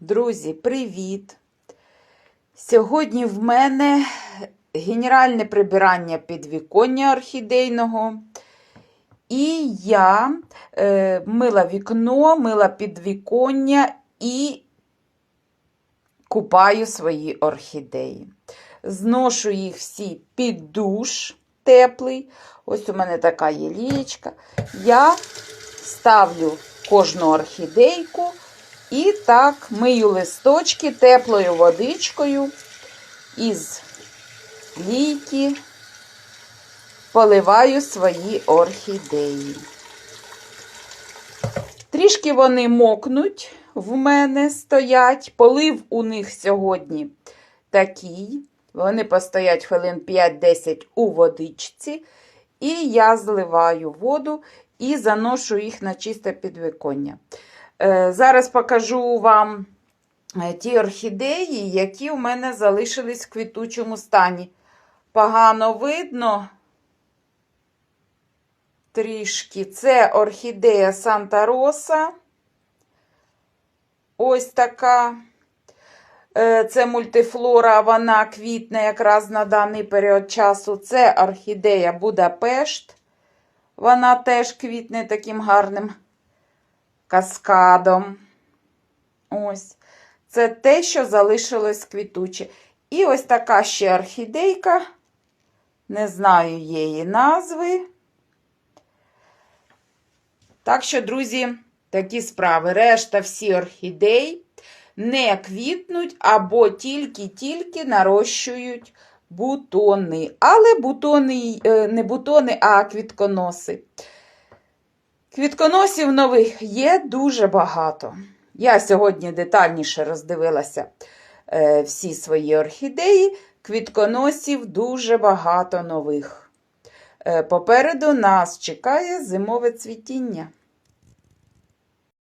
Друзі, привіт! Сьогодні в мене генеральне прибирання підвіконня орхідейного. І я е, мила вікно, мила підвіконня і купаю свої орхідеї. Зношу їх всі під душ теплий. Ось у мене така є лієчка. Я ставлю кожну орхідейку. І так мию листочки теплою водичкою із лійки, поливаю свої орхідеї. Трішки вони мокнуть, в мене стоять. Полив у них сьогодні такий. Вони постоять хвилин 5-10 у водичці. І я зливаю воду і заношу їх на чисте підвіконня. Е, Зараз покажу вам е, ті орхідеї, які у мене залишились в квітучому стані. Погано видно трішки. Це орхідея Санта Роса. Ось така. Е, Це мультифлора, вона квітне якраз на даний період часу. Це орхідея Будапешт. Вона теж квітне таким гарним каскадом. Ось. Це те, що залишилось квітуче. І ось така ще орхідейка. Не знаю її назви. Так що, друзі, такі справи. Решта всі орхідей не квітнуть або тільки-тільки нарощують бутони. Але бутони, е, не бутони, а квітконоси. Квітконосів нових є дуже багато. Я сьогодні детальніше роздивилася е, всі свої орхідеї. Квітконосів дуже багато нових. Е, попереду нас чекає зимове цвітіння.